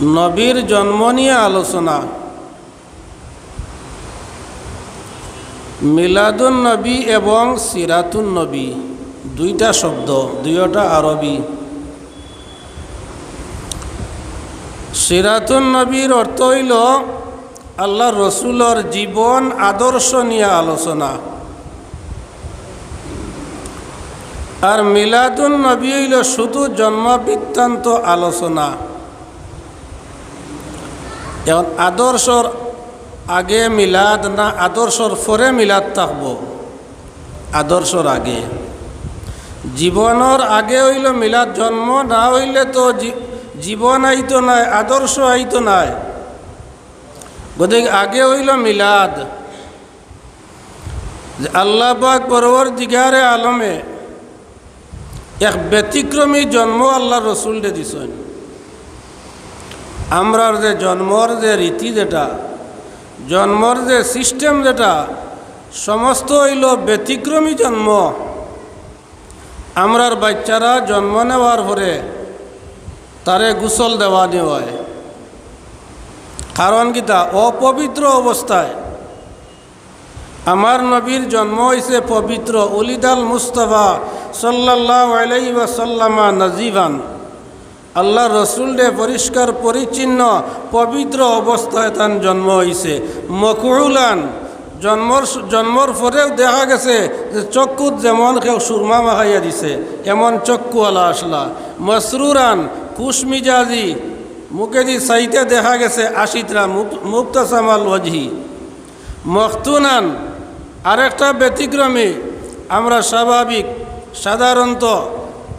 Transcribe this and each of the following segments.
নবীর জন্ম নিয়ে আলোচনা। মিলাদুন নবী এবং সিরাতুন নবী দুইটা শব্দ, দুইটা আরবি। সিরাতুন নবীর অর্থ হইল আল্লাহ রসুলর জীবন আদর্শ নিয়ে আলোচনা। আর মিলাদুন নবী হইল শুধু জন্ম বৃত্তান্ত আলোচনা। এখন আদর্শর আগে মিলাদ না আদর্শর পরে মিলাদ থাকব? আদর্শর আগে। জীবনের আগে হইল মিলাদ, জন্ম না হইলে তো জীবন আইতো নাই, আদর্শ আইতো নাই। গতিকে আগে হইল মিলাদ। যে আল্লাহ পাক দিগারে আলমে এক ব্যতিক্রমী জন্ম আল্লাহ রসুল দে দিছেন। আমরার যে জন্মর যে রীতি যেটা, জন্মর যে সিস্টেম যেটা, সমস্ত হইল ব্যতিক্রমী জন্ম। আমরার বাচ্চারা জন্ম নেওয়ার পরে তারে গোসল দেওয়া নেওয়ায়। কারণ কিতা অপবিত্র অবস্থায়। আমার নবীর জন্ম হয়েছে পবিত্র অলিদাল মুস্তফা সাল্লাহ আলাই ওয়াসাল্লামা নজিবান। আল্লাহ রসুল ডে পরিষ্কার, পরিচ্ছন্ন, পবিত্র অবস্থায় তার জন্ম হয়েছে মকুলান জন্মর জন্মর পরেও দেখা গেছে যে চক্ষুত যেমন কেউ সুরমা মাখাইয়া দিছে এমন চক্ষুওয়ালা আসলা। মসরুরান, কুশমিজাজি মুখেদি সাইতে দেখা গেছে আশিতরা মুক্তাসামাল ওয়াজহি। মখতুনান, আরেকটা ব্যতিক্রমী, আমরা স্বাভাবিক, সাধারণত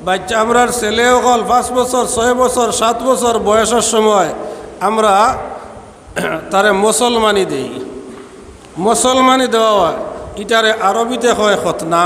বাচ্চা আমরার ছেলে অকল পাঁচ বছর, ছয় বছর, সাত বছর বয়সের সময় আমরা তারে মুসলমানি দেই। মুসলমানি দেওয়া হয়। ইটারে আরবিতে হয় খতনা।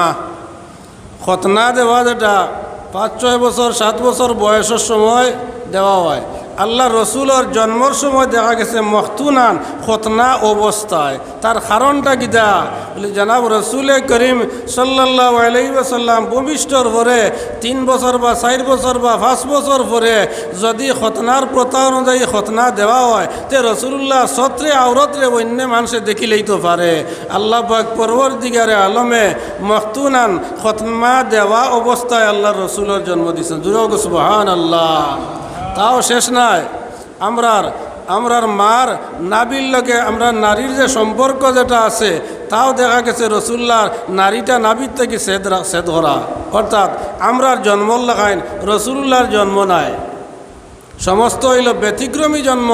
খতনা দেওয়া যেটা পাঁচ, ছয় বছর, সাত বছর বয়সের সময় দেওয়া হয়। আল্লাহ রসুলের জন্মর সময় দেখা গেছে মখতুনান, খতনা অবস্থায়। তার কারণটা কিতা বলে, জানাব রসুলে করিম সাল্লাহ আলাইসাল্লাম ভূমিষ্ঠর পরে তিন বছর বা চার বছর বা পাঁচ বছর পরে যদি খতনার প্রথা অনুযায়ী খতনা দেওয়া হয়, তে রসুল্লাহ সত্রে আওরতরে অন্য মানুষে দেখিলেই তো পারে। আল্লাহ পরবর দিগারে আলমে মখতুনান খতমা দেওয়া অবস্থায় আল্লাহ রসুলের জন্ম দিয়েছেন। দুরগ সুবহান আল্লাহ তাও শেষ নাই। আমরার আমরার মার নাবির লগে আমরা নারীর যে সম্পর্ক যেটা আছে, তাও দেখা গেছে রসুল্লার নারীটা নাবির থেকে সেদ সেদ করা অর্থাৎ আমরার জন্ম লাগাইন রসুল্লাহর জন্ম নাই। সমস্ত হইল ব্যতিক্রমী জন্ম।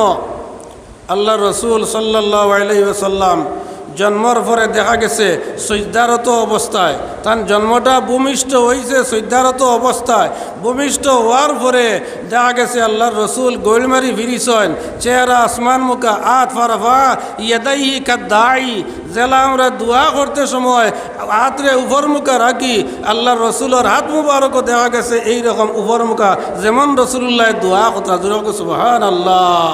আল্লাহ রসুল সাল্লাহ আলহিসাল্লাম জন্মর পরে দেখা গেছে, সৈদ্ধারত অবস্থায়। তার জন্মটা ভূমিষ্ঠ হয়েছে সৈদ্ধারত অবস্থায়। ভূমিষ্ঠ হওয়ার পরে দেখা গেছে, আল্লাহর রসুল গোলমারি ফিরিছেন, চেহারা আসমান মুখা আত ফারফা ইয়েদাই কাদ্দাই জেলা আমরা দোয়া করতে সময় হাতরে উপর মুখা রাখি, আল্লাহর রসুলের হাত মুবারকও দেখা গেছে এই রকম উপর মুখা, যেমন রসুল্লাহ দোয়া কথা জুড়ে সুবাহান আল্লাহ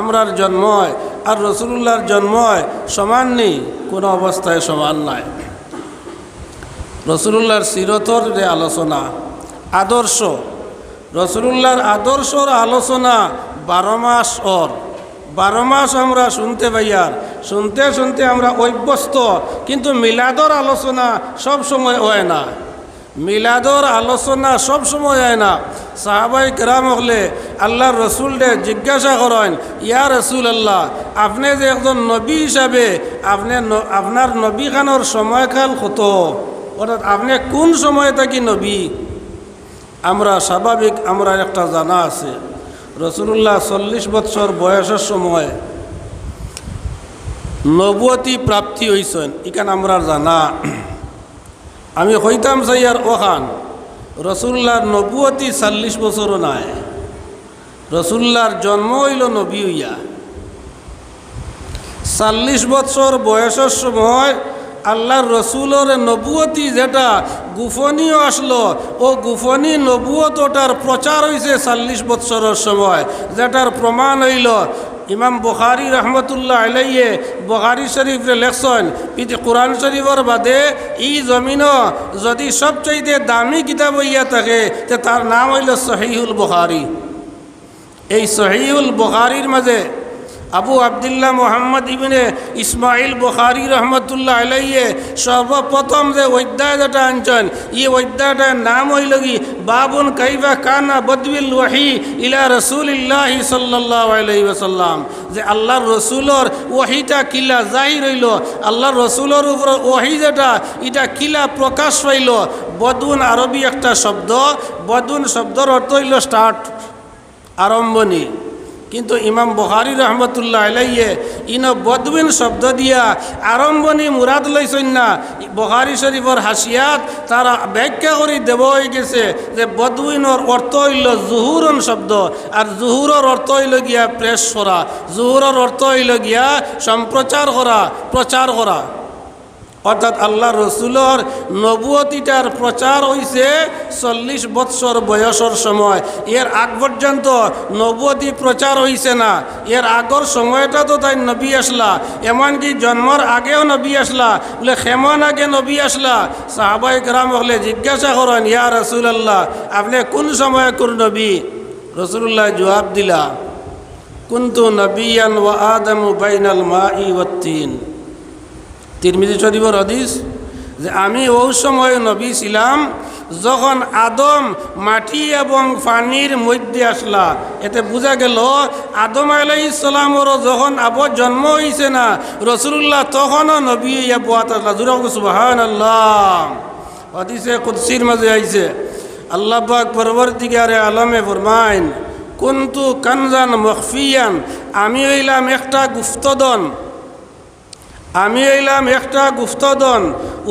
আমরার জন্ময় আর রসুল্লাহর জন্ময় সমান নেই, কোনো অবস্থায় সমান নাই। রসুল্লাহর সিরতর যে আলোচনা, আদর্শ, রসুল্লাহর আদর্শর আলোচনা বারো মাস ওর। বারো মাস আমরা শুনতে পাইয়ার শুনতে শুনতে আমরা অভ্যস্ত, কিন্তু মিলাদর আলোচনা সব সময় হয় না। মিলাদর আলোচনা সব সময় হয় না। সাহাবাই কেরাম হলে আল্লাহর রসুল ডে জিজ্ঞাসা করেন, ইয়া রসুল আল্লাহ আপনি যে একজন নবী হিসাবে আপনি আপনার নবী খানোর সময়কাল কত? অর্থাৎ আপনি কোন সময় থাকি নবী? আমরা স্বাভাবিক, আমরা একটা জানা আছে। রসুল্লাহ চল্লিশ বৎসর বয়সের সময় নবতী প্রাপ্তি হয়েছেন ইখান আমরা জানা। আমি হইতাম সাইয়ার ওখান। রসুল্লার নবুয়তি চাল্লিশ বছরও নাই। রসুল্লার জন্ম হইল নবী হইয়া। চাল্লিশ বছর বয়সের সময় আল্লাহর রসুলের নবুয়তি যেটা গুফনীয় আসলো, ও গুফনী নবুয়তটার প্রচার হয়েছে চাল্লিশ বৎসরের সময়, যেটার প্রমাণ হইল ইমাম বুখারি রহমতুল্লাহ আলাইয়ে বুখারি শরীফরে লেখছেন কোরআন শরীফর বাদে ই জমিন যদি সবচাইতে দামি কিতাব হইয়া থাকে, তে তার নাম হইল সহিহুল বুখারি। এই সহিউল বুখারির মাঝে আবু আবদুল্লাহ মোহাম্মদ ইবিনে ইসমাইল বুখারি রহমতুল্লাহ আলাইয়ে সর্বপ্রথম যে অধ্যায় যেটা আনছেন, এই অধ্যায়টার নাম হইল কি? বাবুন কাইবা কানা বদবিল ওয়াহি ইলা রসুলিল্লাহি সাল্লাহ আলাই ওসাল্লাম যে আল্লাহর রসুলর ওয়াহিটা কিলা জাহির হইল, আল্লাহর রসুলের উপর ওয়াহি যেটা, এটা কিলা প্রকাশ পাইল। বদুন আরবি একটা শব্দ বদুন শব্দর অর্থ হইল স্টার্ট, আরম্ভণী। কিন্তু ইমাম বহারি রহমতুল্লাহ আলাইয়ে ইন বদবিন শব্দ দিয়া আরম্ভণি মুরাদ লইছেন না। বহারি শরীফর হাসিয়াত তারা ব্যাখ্যা করে দেব হয়ে গেছে যে বদবিনের অর্থ হইল জুহুরন শব্দ আর জুহুরর অর্থ হইল গিয়া প্রেস করা। জুহুরর অর্থ হইল গিয়া সম্প্রচার করা, প্রচার করা। অর্থাৎ আল্লাহ রসুলর নবুয়তিটার প্রচার হইছে চল্লিশ বৎসর বয়সর সময়। এর আগ পর্যন্ত নবুয়তি প্রচার হইছে না। এর আগর সময়টা তো তাই নবী আসলা, এমনকি জন্মর আগেও নবী আসলা, বলে খেমন আগে নবী আসলা। সাহাবাই গ্রাম হলে জিজ্ঞাসা করেন, ইয়া রসুল আল্লাহ আপনি কোন সময় কোন নবী? রসুল্লাহ জবাব দিলা, কুন্তু নবিয়ান ওয়া আদমু বাইনাল মা ই তিরমিজি শরীফর হদিস যে আমি ওই সময় নবী ছিলাম, যখন আদম মাটি এবং পানির মধ্যে আসলা। এতে বোঝা গেল, আদম আলাই ইসলামরও যখন আবর জন্ম হয়েছে না রসুল্লাহ তখনও নবী ইয়া বোয়াত আসলা জুড়া সুবাহান আল্লাহ হদিসে কুদ্সির মাঝে আইছে, আল্লাহ পাক পরবর্তীকারে আলমে ফরমাইন, কুন্তু কানজান মখফিয়ান আমি হইলাম একটা গুপ্তদন আমি হইলাম একটা গুপ্তদন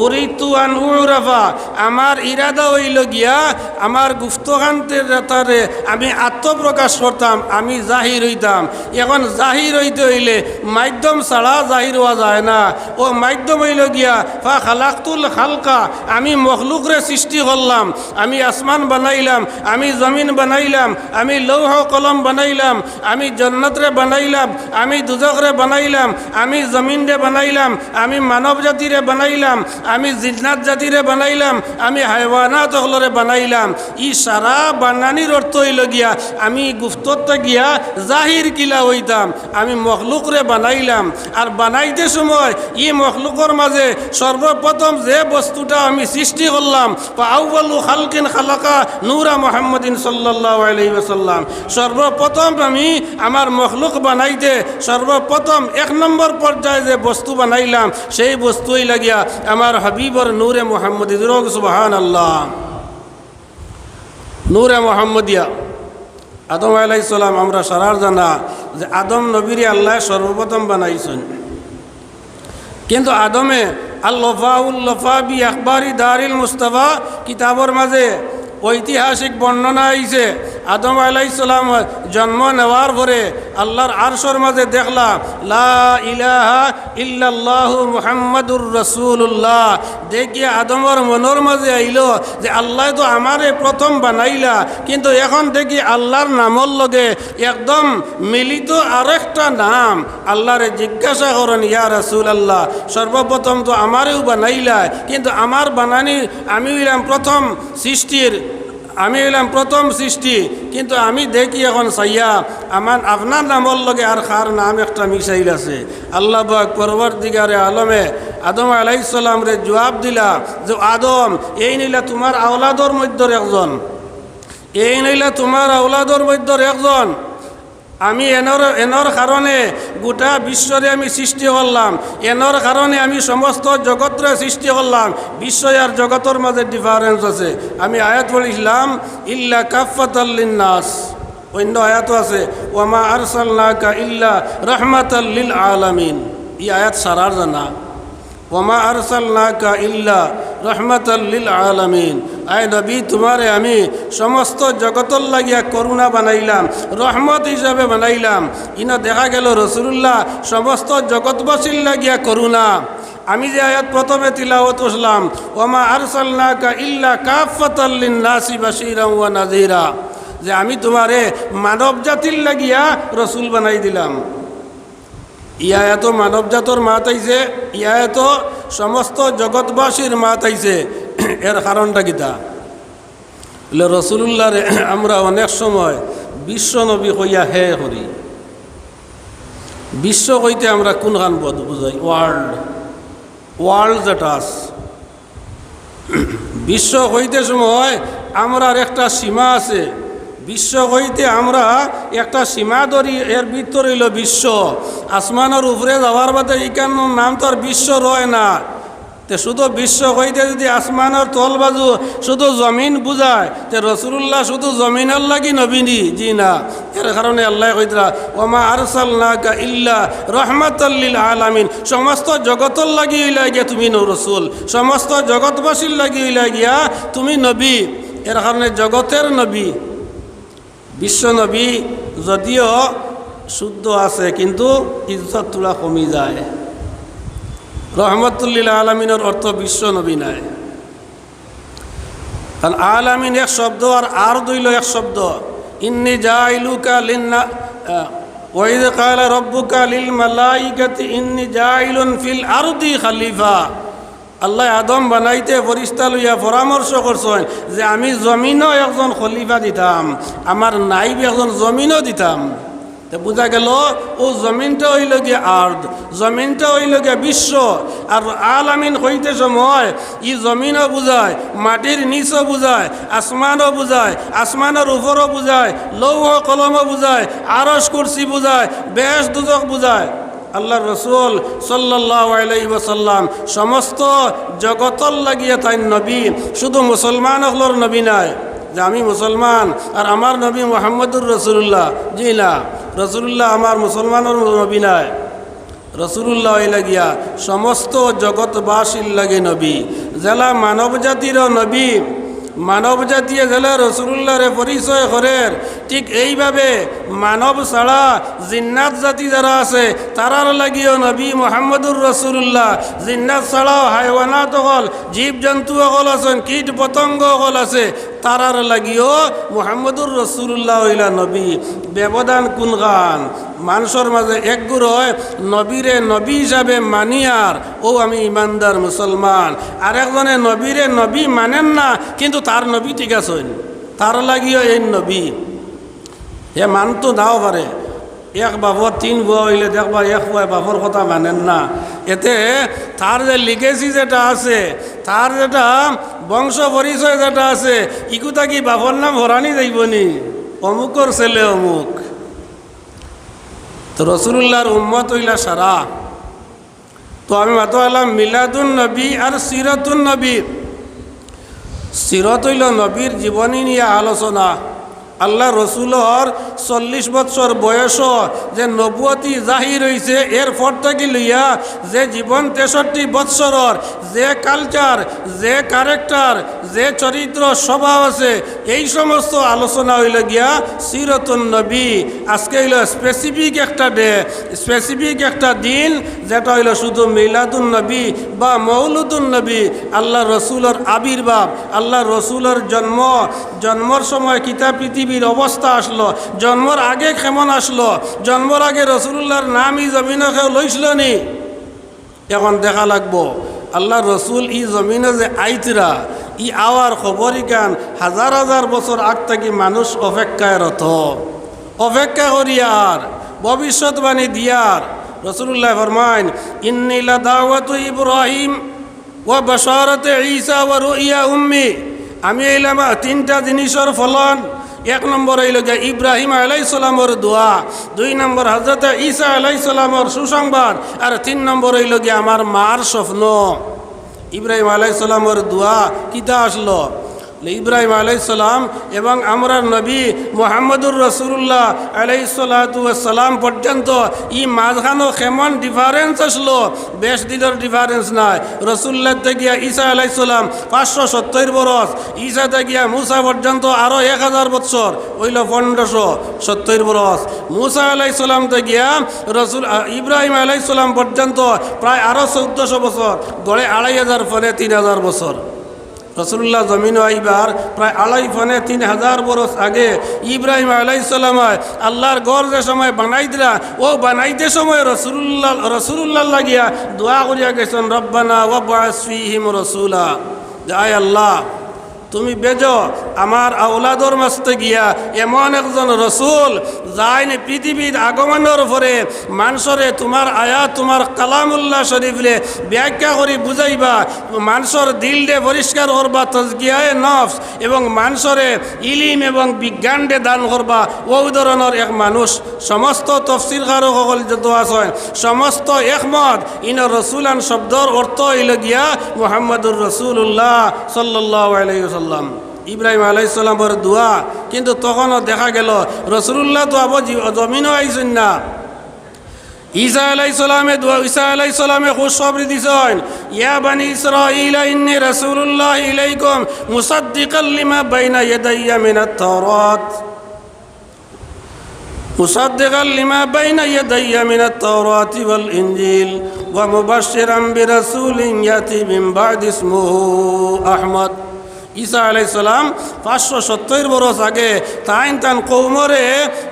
উরিতু আন উরাফা আমার ইরাদা হইল গিয়া আমার গুপ্তকান্তের তারে আমি আত্মপ্রকাশ করতাম, আমি জাহির হইতাম। এখন জাহির হইতে হইলে মাধ্যম ছাড়া জাহির হওয়া যায় না। ও মাধ্যম হইল গিয়া, ফা খালাক্তুল খালকা। আমি মখলুকরে সৃষ্টি করলাম, আমি আসমান বানাইলাম, আমি জমিন বানাইলাম, আমি লৌহ কলম বানাইলাম, আমি জন্নতরে বানাইলাম, আমি দুজকরে বানাইলাম, আমি জমিনরে বানাইলাম, আমি মানব জাতিরে বানাইলাম, আমি জিন্নাত জাতিরে বানাইলাম, আমি হাইওয়ানাত হলরে বানাইলাম। ই সারা বানানির অর্থ হইল গিয়া, আমি গুপ্তত্ব গিয়া জাহির কিলা হইতাম আমি মখলুকরে বানাইলাম। আর বানাইতে সময় ই মখলুকর মাঝে সর্বপ্রথম যে বস্তুটা আমি সৃষ্টি করলাম আউ্বালু খালকিন খালাকা নূরা মোহাম্মদিন সাল্লাহ আলহি ওসাল্লাম সর্বপ্রথম আমি আমার মখলুক বানাইতে সর্বপ্রথম এক নম্বর পর্যায়ে যে বস্তু বানাইলাম, সেই বস্তুই লাগিয়া আমার হাবিবর নূরে মোহাম্মদ সুবাহান আল্লাহ নূরে মোহাম্মদিয়া। আদম আলাইসালাম আমরা সারার জানা যে আদম নবীরে আল্লাহ সর্বপ্রথম বানাইছেন। কিন্তু আদমে আল্লফাউল্লফা বি আকবরি দারিল মুস্তফা কিতাবর মাঝে ঐতিহাসিক বর্ণনা আইছে আদম আলাইসালাম জন্ম নেওয়ার পরে আল্লাহর আরশর মাঝে দেখলা লা ইলাহা ইল্লাল্লাহু মুহাম্মাদুর রসুল্লাহ দেখি আদমর মনের মাঝে আইল যে আল্লাহ তো আমারে প্রথম বানাইলা, কিন্তু এখন দেখি আল্লাহর নামর লগে একদম মিলিত আরেকটা নাম। আল্লাহরে জিজ্ঞাসা করেন, ইয়া রসুল আল্লাহ সর্বপ্রথম তো আমারেও বানাইলা, কিন্তু আমার বানানি আমি প্রথম সৃষ্টির আমি হইলাম প্রথম সৃষ্টি, কিন্তু আমি দেখি এখন সাইয়া, আমার আপনার নামর লগে আর খার নাম একটা মিশাইল আছে। আল্লাহ বাক পরবর্তীকারে আলমে আদম আলাইসাল্লাম রে জবাব দিলা যে, আদম, এই নিলা তোমার আওলাদর মধ্যর একজন। এই নিলা তোমার আওলাদর মধ্যর একজন। আমি এনর এনর কারণে গোটা বিশ্বরে আমি সৃষ্টি করলাম এনর কারণে আমি সমস্ত জগতরে সৃষ্টি করলাম বিশ্ব আর জগতের মাঝে ডিফারেন্স আছে। আমি আয়াত পড়িছিলাম ইল্লা কাফাতাল্লিনাস অন্য আয়াতও আছে ওমা আরসাল্লাকা ইল্লা রহমাতাল্লিল আলামিন ই আয়াত সারার জানা। ওমা আরসাল্লাকা ইল্লা রহমাতাল্লিল আলামিন। আয় নবী, তোমারে আমি সমস্ত জগতর লাগিয়া করুণা বানাইলাম, রহমত হিসাবে বানাইলাম। ইনা দেখা গেল রসুল্লাহ সমস্ত জগৎবাসীর লাগিয়া করুণা। আমি যে আয়াত প্রথমে তিলাওয়াত করলাম, ওমা আরসাল্লাকা ইল্লা কাফাতাল্লিন নাসি বাসিরা ওয়া নাজিরা যে আমি তোমারে মানব জাতির লাগিয়া রসুল বানাই দিলাম। ইয়া এত মানবজাতর মাত ইয়া এত সমস্ত জগৎবাসীর মাত আইছে। এর কারণটা কিতা বলে রসুল্লাহরে আমরা অনেক সময় বিশ্ব নবী কইয়া হে হরি। বিশ্ব কইতে আমরা কোনখান বদ বুঝাই? ওয়ার্ল্ড। ওয়ার্ল্ড যেটা বিশ্ব হইতে সময় আমরার একটা সীমা আছে। বিশ্ব হইতে আমরা একটা সীমা ধরি, এর ভিতর হইল বিশ্ব। আসমানের উপরে যাওয়ার বাদে ইকান নাম তো আর বিশ্ব রয় না। তে শুধু বিশ্ব হইতে যদি আসমানের তল বাজু, শুধু জমিন বুঝায়, তে রসুল্লাহ শুধু জমিনের লাগি নবীনি, জি না। এর কারণে আল্লাহ কইতরা, ওমা আরসাল নাকা ইল্লা রহমাতাল্লিল আলামিন। সমস্ত জগতর লাগি হইলা গিয়া তুমি রসুল, সমস্ত জগৎবাসীর লাগি হইলা গিয়া তুমি নবী। এর কারণে জগতের নবী। বিশ্ব নবী যদিও শুদ্ধ আছে, কিন্তু ইজ্জত তোলা কমি যায়। রহমতুল্লিল আলমিনের অর্থ বিশ্ব নবী নাই। কারণ আলামিন এক শব্দ আর আর দইল এক শব্দ। ইন্নি জাইলুকা লিন্না ওয়াইদ কালা রব্বুকা লিল মালাইকাতি, ইন্নি জাইলুন ফিল আরদি খালিফা। আল্লাহ আদম বানাইতে ফরিস্তা লইয়া পরামর্শ করছেন যে আমি জমিনও একজন খলিফা দিতাম, আমার নাইব একজন জমিনও দিতাম। তো বোঝা গেল, ও জমিনটা হইল গিয়ে আর্দ, জমিনটা হইল গিয়ে বিশ্ব, আর আলামিন হইতে সময় ই জমিনও বুঝায়, মাটির নিচও বুঝায়, আসমানও বুঝায়, আসমানের উপরও বুঝায়, লৌহ কলমও বুঝায় আরস কুরসি বুঝায়, বেশ দুজক বুঝায়। আল্লাহ রসুল সাল্লাহ আলাইসাল্লাম সমস্ত জগতর লাগিয়ে তাই নবী। শুধু মুসলমান হলর নবী নাই, যে আমি মুসলমান আর আমার নবী মোহাম্মদুর রসুল্লাহ জি না রসুল্লাহ আমার মুসলমানের নবী নাই। রসুল্লাহ লাগিয়া সমস্ত জগৎবাসীর লাগে নবী। জেলা মানব জাতির নবী। মানব জাতীয় জেলা রসুল্লাহরে পরিচয় করের ঠিক এইভাবে মানব ছাড়া জিন্নাত জাতি যারা আছে তারার লাগিও নবী মোহাম্মদুর রসুল্লাহ জিন্নাত ছাড়াও হাইওয়ানাত হল জীব জন্তু অকল আছেন কীট পতঙ্গ অকল আছে। তারার লাগিও মোহাম্মদুর রসুল্লাহ হইলা নবী। ব্যবধান কোন গান? মানুষের মাঝে একগুর হয়, নবীরে নবী হিসাবে মানিয়ার। ও আমি ইমানদার মুসলমান। আর একজনে নবীরে নবী মানেন না, কিন্তু তার নবী ঠিক আছে তার লাগিও এই নবী। হে মানতো নাও পারে। এক বাবর তিন বুয়া হইলে দেখবা এক বুয়া বাবর কথা মানেন না। এতে তার যে লিগেসি যেটা আছে তার যেটা বংশ পরিচয় যেটা আছে ইকুতা কি বাবর নাম হরানি যাইবনি? অমুকর ছেলে অমুক। তো রসুল্লাহর উম্মত হইলা সারা। তো আমি মাতো আলাম মিলাদুন নবী আর সিরতুন নবী। সিরত হইল নবীর জীবনী নিয়ে আলোচনা। আল্লাহ রসুলর চল্লিশ বছর বয়স যে নবুয়তি জাহির হয়েছে এর পর থেকে লইয়া যে জীবন তেষট্টি বৎসরর যে কালচার যে ক্যারেক্টার যে চরিত্র স্বভাব আছে, এই সমস্ত আলোচনা হইল গিয়া সিরতুন নবী। আজকে হইল স্পেসিফিক একটা ডে স্পেসিফিক একটা দিন, যেটা হইল শুধু মিলাদুন নবী বা মৌলুদুন নবী, আল্লাহ রসুলের আবির্ভাব, আল্লাহ রসুলের জন্ম, জন্মর সময় কিতাব পৃথিবীর অবস্থা আসলো জন্মর আগে কেমন আসলো জন্মর আগে রসুল্লাহর নামই জমিনে কেউ লইছিল নি? এখন দেখা লাগবো। আল্লাহ রসুল ই জমিনে যে আইতরা ই আওয়ার খবরই গান হাজার হাজার বছর আগ থেকে মানুষ অপেক্ষায় রত অপেক্ষা করি আর ভবিষ্যৎবাণী দিয়ার রসুল্লাহ ফরমাইন ইন্নিলা দাওয়াত ইব্রাহিম ও বসারতে ঈসা ও রুইয়া উম্মি, আমি এইলাম তিনটা জিনিসের ফলন। এক নম্বর হইল যে ইব্রাহিম আলাইসালামর দোয়া, দুই নম্বর হজরত ঈসা আলাইসালামর সুসংবাদ, আর তিন নম্বর হইল গে আমার মার স্বপ্ন। ইব্রাহিম আলাইসালামর দোয়া কিতা আসলো? ইব্রাহিম আলাইসালাম এবং আমরা নবী মোহাম্মদুর রসুল্লাহ আলাইসালাম পর্যন্ত ই মাঝখানো কেমন ডিফারেন্স আসলো? বেশ দিনের ডিফারেন্স নাই। রসুল্লাহ থেকে ঈসা আলাইসালাম পাঁচশো সত্তর বরস, ঈসা থেকে মুসা পর্যন্ত আরও এক হাজার বছর হইল পনেরোশো সত্তর বরস। মুসা আলাইসালাম থেকে রসুল ইব্রাহিম আলাইসালাম পর্যন্ত প্রায় আরও চৌদ্দশো বছর, গড়ে আড়াই হাজার, ফলে তিন হাজার বছর। রসুল্লাহ জমিন আইবার প্রায় আড়াই ফনে তিন হাজার বরস আগে ইব্রাহিম আলাইসাল্লামায় আল্লাহর গড় যে সময় বানাই দিলা, ও বানাইতে সময় রসুল্লাহ রসুল্লাহ লাগিয়া দোয়া করিয়া গেছেন, রব্বানা ওয়াবাসিহিম রসুলা। আয় আল্লাহ তুমি বেজ, আমার আউলাদর মাস্তে গিয়া এমন একজন রসুল যাইনি পৃথিবীর আগমনের পরে মানুষরে তোমার আয়াত, তোমার কালামুল্লাহ শরীফরে ব্যাখ্যা করে বুঝাইবা, মানুষের দিল দে পরিষ্কার করবা তজগিয়ায় নফস এবং মানুষরে ইলিম এবং বিজ্ঞান দে দান করবা ওই ধরনের এক মানুষ। সমস্ত তফসিল কারও সকল যত আছেন সমস্ত একমত, ইন রসুলান শব্দর অর্থ হইল গিয়া মোহাম্মদুর রসুল্লাহ সাল্লাহ আলাইসাল্লাম ইব্রাহিম আলাইসাল্লামর দোয়া কিন্তু তখনও দেখা গেল রসুল্লাহ তো আবো জমিনও আইসেন না ঈসা আলাই সালামে দোয়া ঈসা আলাই সালামে খুশখবরি দিছেন ইয়া বানি ইসরাঈল ইন্নী রাসূলুল্লাহ ইলাইকুম মুসাদ্দিকাল লিমা বাইনা ইয়াদাইয়া মিনাত তাওরাত مصدقا لما بين يدي من التوراة والإنجيل ومبشرا برسول يأتي من بعد اسمه أحمد ঈসা আলাইসালাম পাঁচশো সত্তর বরস আগে তাইন তান কৌমরে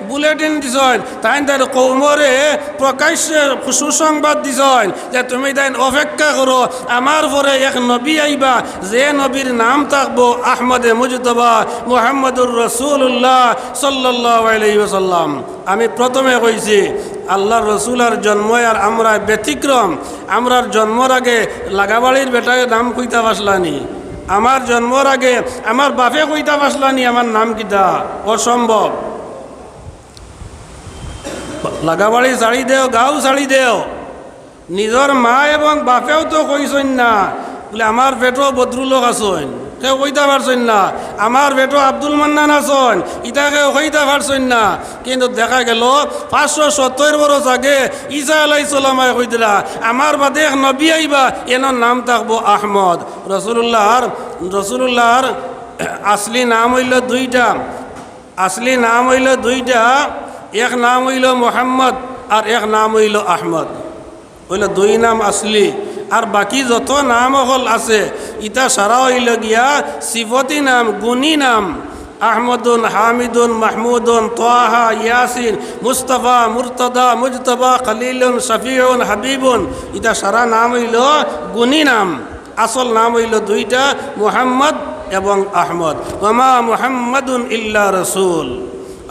বুলেটিন দিছন, তাইন তান কৌমরে প্রকাশ্যে সুসংবাদ দিছন যে তুমি তাইন অপেক্ষা করো, আমার পরে এক নবী আইবা, যে নবীর নাম থাকব আহমদে মুজতবা মোহাম্মদুর রসুল্লাহ সাল্লাহ আমি প্রথমে কইছি আল্লাহ রসুলার জন্ম আর আমরা ব্যতিক্রম, আমরার জন্মর আগে লাগাবাড়ির বেটায় নাম কইতা পাসলানি আমার জন্মর আগে আমার বাপে কইতা পাসলানি আমার নাম কিতা? অসম্ভব লাগাবাড়ি শাড়ি দেও, গাও শাড়ি দেও। নিজর মা এবং বাপেও তো কইসইন না। বলে আমার পেটও বদরুলোক আসইন কেউ কইতে পারছেন না। আমার বেটো আব্দুল মান্নান আসন ইটা কেউ কইতে পারছেন না। কিন্তু দেখা গেল, পাঁচশো সত্তর বরস আগে ঈসা আলাই সালামায় কইতরা আমার বাদে নবী আইবা এনার নাম থাকব আহমদ। রসুল্লাহর রসুল্লাহর আসলি নাম হইল দুইটা। আসলি নাম হইল দুইটা, এক নাম হইল মোহাম্মদ আর এক নাম হইল আহমদ। হইল দুই নাম আসলি। আর বাকি যত নাম হল আছে ইটা সারা হইল গিয়া সিফতি নাম, গুণী নাম। আহমদুন, হামিদুন, মাহমুদুন তোয়াহা ইয়াসিন, মুস্তফা, মুরতদা, মুজতবা, খলিলুন, শফিউন, হাবিবুন ইটা সারা নাম হইল গুণী নাম। আসল নাম হইল দুইটা, মুহাম্মদ এবং আহমদ। ওমা মুহাম্মদুন ইল্লা রসুল।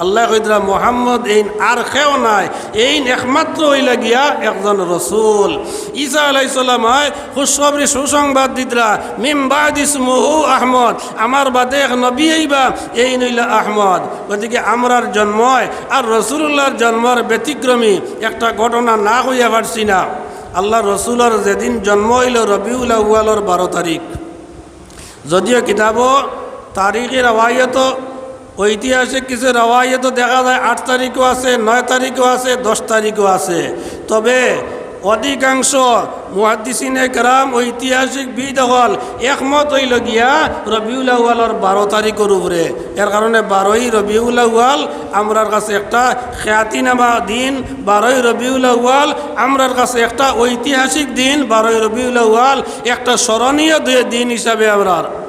আল্লাহ কইদরা মোহাম্মদ এইন আর কেউ নাই এই একমাত্র হইলা গিয়া একজন রসুল। ঈসা আলাইসাল্লাম হয় খুশখবরি সুসংবাদ দিদরা মিমবাদ ইসমুহু আহমদ, আমার বাদে এক নবী আইবা এই নইলা আহমদ। গতিকে আমরার জন্ম আর রসুল্লাহর জন্মর ব্যতিক্রমী একটা ঘটনা না হইয়া পারছি না। আল্লাহ রসুলের যেদিন জন্ম হইল রবিউল আউ্বালর বারো তারিখ। যদিও কিতাব তারিখের রওয়ায়ত, ঐতিহাসিক কিছু রওয়ায়ত দেখা যায়, আট তারিখও আছে, নয় তারিখও আছে, দশ তারিখও আছে। তবে অধিকাংশ মুহাদ্দিসিনে কেরাম ঐতিহাসিক বিদ হল একমত হইল গিয়া রবিউল আউ্বালর বারো তারিখের উপরে। এর কারণে বারোই রবিউল আউ্বাল আমরার কাছে একটা খ্যাতিনামা দিন, বারোই রবিউল আউ্বাল আমরার কাছে একটা ঐতিহাসিক দিন, বারোই রবিউল আউ্বাল একটা স্মরণীয় দিন হিসাবে আমরা